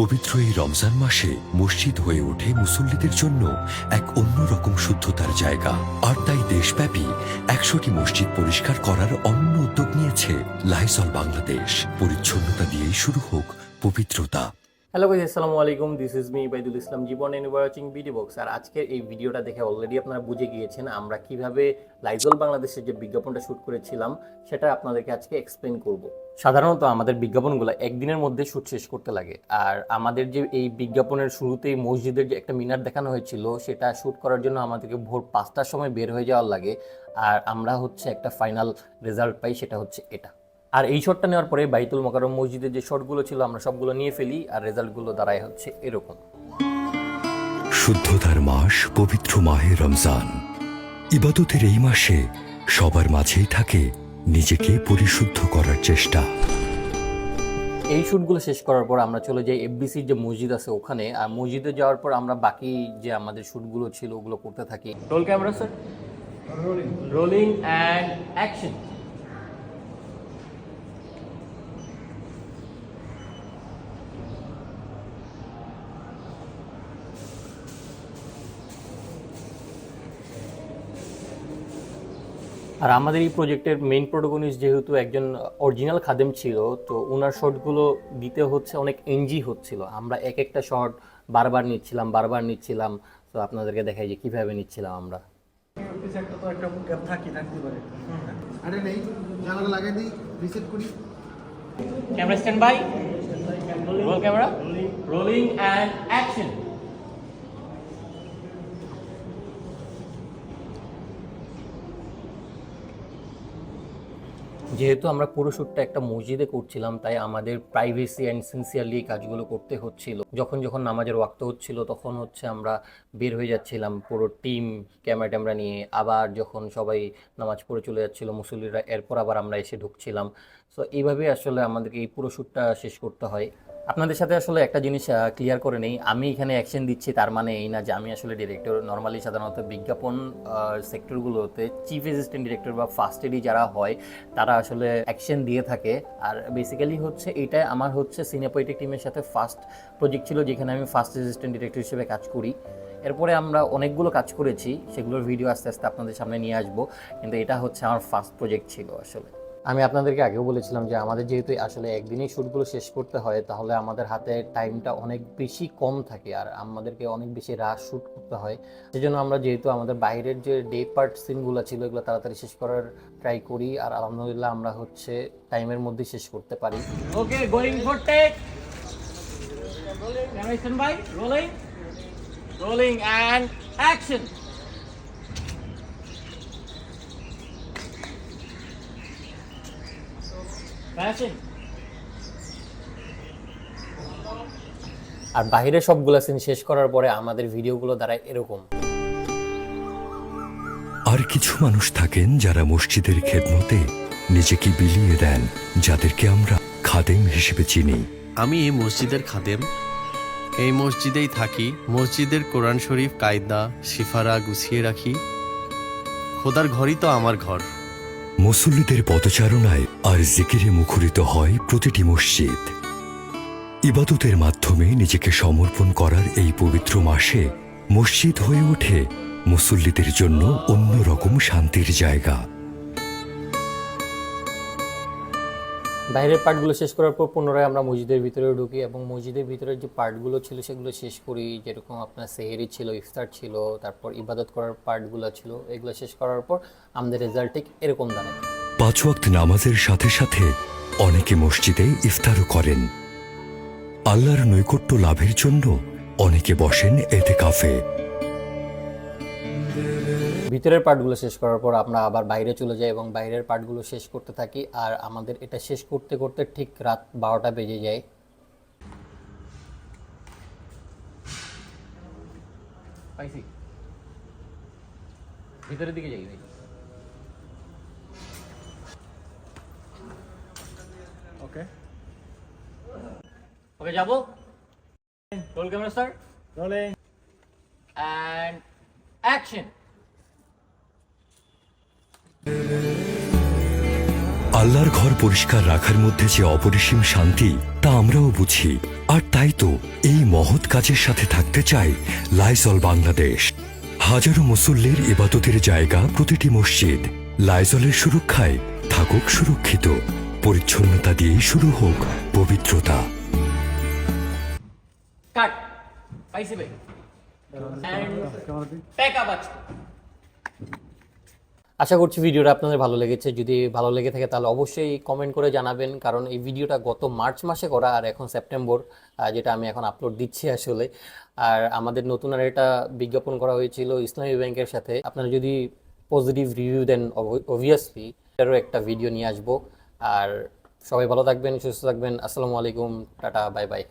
পবিত্র এই রমজান মাসে মসজিদ হয়ে ওঠে মুসল্লিদের জন্য এক অন্যরকম শুদ্ধতার জায়গা। আর তাই দেশব্যাপী একশোটি মসজিদ পরিষ্কার করার অন্য উদ্যোগ নিয়েছে লাইসল বাংলাদেশ। পরিচ্ছন্নতা দিয়েই শুরু হোক পবিত্রতা। হ্যালো গাইস আসসালামু আলাইকুম। This is me Baidul Islam Jibon and watching BD box আর আজকের এই ভিডিওটা দেখে অলরেডি আপনারা বুঝে গিয়েছেন আমরা কীভাবে লাইজল বাংলাদেশের যে বিজ্ঞাপনটা শুট করেছিলাম, সেটা আপনাদেরকে আজকে এক্সপ্লেন করব। সাধারণত আমাদের বিজ্ঞাপনগুলো একদিনের মধ্যে শুট শেষ করতে লাগে। আর আমাদের যে এই বিজ্ঞাপনের শুরুতেই মসজিদের যে একটা মিনার দেখানো হয়েছিল, সেটা শুট করার জন্য আমাদেরকে ভোর পাঁচটার সময় বের হয়ে যাওয়ার লাগে। আর আমরা হচ্ছে একটা ফাইনাল রেজাল্ট পাই, সেটা হচ্ছে এটা। আর এই শটটা নেওয়ার পরে বাইতুল মোকাররম মসজিদের যে শটগুলো ছিল আমরা সবগুলো নিয়ে ফেলি আর রেজাল্টগুলো দাঁড়ায় হচ্ছে এরকম। শুদ্ধতার মাস পবিত্র মাহে রমজান। ইবাদতের এই মাসে সবার মাঝেই থাকে নিজেকে পরিশুদ্ধ করার চেষ্টা। এই শ্যুটগুলো শেষ করার পর আমরা চলে যাই এফবিসির যে মসজিদ আছে ওখানে। আর মসজিদে যাওয়ার পর আমরা বাকি যে আমাদের শ্যুটগুলো ছিল ওগুলো করতে থাকি। Roll camera sir rolling and action আর আমাদের এই প্রজেক্টের মেইন প্রোটোগনিস্ট যেহেতু একজন অরিজিনাল খাদেম ছিল তো ওনার শর্টগুলো দিতে হচ্ছে অনেক এনজি হচ্ছিল। আমরা এক একটা শট বারবার নিচ্ছিলাম বারবার নিচ্ছিলাম। তো আপনাদেরকে দেখাই যে কীভাবে নিচ্ছিলাম আমরা। পিছে একটা তো একটা গ্যাপ থাকি থাকতে পারে। আরে নেই জানালা লাগাই দিই রিসেট করি। Camera stand by roll camera rolling and action যেহেতু আমরা পুরো শ্যুটটা একটা মসজিদে করছিলাম, তাই আমাদের প্রাইভেসি অ্যান্ড সিনসিয়ারলি কাজগুলো করতে হচ্ছিল। যখন যখন নামাজের ওয়াক্ত হচ্ছিল, তখন হচ্ছে আমরা বের হয়ে যাচ্ছিলাম পুরো টিম ক্যামেরা ট্যামেরা নিয়ে। আবার যখন সবাই নামাজ পড়ে চলে যাচ্ছিল, মুসল্লিরা, এরপর আবার আমরা এসে ঢুকছিলাম। সো এইভাবে আসলে আমাদেরকে এই পুরো শ্যুটটা শেষ করতে হয়। আপনাদের সাথে আসলে একটা জিনিস ক্লিয়ার করে নেই। আমি এখানে অ্যাকশন দিচ্ছি, তার মানে এই না যে আমি আসলে ডিরেক্টর নর্মালি সাধারণত বিজ্ঞাপন সেক্টরগুলোতে চিফ অ্যাসিস্ট্যান্ট ডিরেক্টর বা ফার্স্ট এডি যারা হয়, তারা আসলে অ্যাকশন দিয়ে থাকে। আর বেসিক্যালি হচ্ছে এটা, আমার হচ্ছে সিনেপোয়েটিক টিমের সাথে ফার্স্ট প্রজেক্ট ছিল, যেখানে আমি ফার্স্ট অ্যাসিস্ট্যান্ট ডিরেক্টর হিসেবে কাজ করি। এরপরে আমরা অনেকগুলো কাজ করেছি, সেগুলোর ভিডিও আস্তে আস্তে আপনাদের সামনে নিয়ে আসব। কিন্তু এটা হচ্ছে আমার ফার্স্ট প্রজেক্ট ছিল আসলে। আমি আপনাদেরকে আগেও বলেছিলাম যে আমাদের যেহেতু আসলে একদিনেই শ্যুটগুলো শেষ করতে হয়, তাহলে আমাদের হাতে টাইমটা অনেক বেশি কম থাকে আর আমাদেরকে অনেক বেশি রাশ শ্যুট করতে হয়। সেজন্য আমরা যেহেতু আমাদের বাইরের যে ডে পার্ট সিনগুলো ছিল, এগুলো তাড়াতাড়ি শেষ করার ট্রাই করি আর আলহামদুলিল্লাহ আমরা হচ্ছে টাইমের মধ্যে শেষ করতে পারি। Okay going for take rolling rolling and action আর বাইরে সবগুলো সিন শেষ করার পরে আমাদের ভিডিওগুলো দ্বারা এরকম। আর কিছু মানুষ থাকেন যারা মসজিদের খেদমতে নিজেকে বিলিয়ে দেন যাদেরকে আমরা খাদেম হিসেবে চিনি। আমি এই মসজিদের খাদেম। এই মসজিদেই থাকি। মসজিদের কোরআন শরীফ কায়দা সিফারা গুছিয়ে রাখি। খোদার ঘরই তো আমার ঘর। মুসল্লিদের পদচারণায় আর জিকিরে মুখরিত হয় প্রতিটি মসজিদ। ইবাদতের মাধ্যমে নিজেকে সমর্পণ করার এই পবিত্র মাসে মসজিদ হয়ে ওঠে মুসল্লিদের জন্য অন্যরকম শান্তির জায়গা। বাইরের পার্টগুলো শেষ করার পর পুনরায় আমরা মসজিদের ভিতরে ঢুকি এবং মসজিদের ভিতরে যে পার্টগুলো ছিল সেগুলো শেষ করি। যেরকম আপনার সেহেরি ছিল, ইফতার ছিল, তারপর ইবাদত করার পার্টগুলো ছিল, এগুলো শেষ করার পর আমাদের রেজাল্ট ঠিক এরকম দাঁড়ায়। পাঁচ ওয়াক্ত নামাজের সাথে সাথে অনেকে মসজিদে ইফতারও করেন। আল্লাহর নৈকট্য লাভের জন্য অনেকে বসেন এতে কাফে ভিতরের পার্টগুলো শেষ করার পর আমরা আবার বাইরে চলে যাই এবং বাইরের পার্টগুলো শেষ করতে থাকি আর আমাদের এটা শেষ করতে করতে ঠিক রাত বারোটা বেজে যায়। পাইছি। ভিতরের দিকে যাই ভাই। ওকে। ওকে যাব? Roll camera sir rolling and action আল্লাহর ঘর পরিষ্কার রাখার মধ্যে যে অপরিসীম শান্তি তা আমরাও বুঝি। আর তাই তো এই মহৎ কাজের সাথে থাকতে চাই লাইজল বাংলাদেশ। হাজারো মুসল্লির ইবাদতের জায়গা প্রতিটি মসজিদ। লাইজলের সুরক্ষায় থাকুক সুরক্ষিত। পরিচ্ছন্নতা দিয়েই শুরু হোক পবিত্রতা। কাট। পাইছি ভাই। প্যাক আপ আশা করছি ভিডিওটা আপনাদের ভালো লেগেছে। যদি ভালো লেগে থাকে তাহলে অবশ্যই কমেন্ট করে জানাবেন, কারণ এই ভিডিওটা গত মার্চ মাসে করা আর এখন সেপ্টেম্বর যেটা আমি এখন আপলোড দিচ্ছি আসলে। আর আমাদের নতুন আর এটা বিজ্ঞাপন করা হয়েছিল ইসলামী ব্যাংকের সাথে। আপনারা যদি পজিটিভ রিভিউ দেন অবভিয়াসলি এটারও একটা ভিডিও নিয়ে আসব। আর সবাই ভালো থাকবেন, সুস্থ থাকবেন। আসসালামু আলাইকুম, টাটা বাই বাই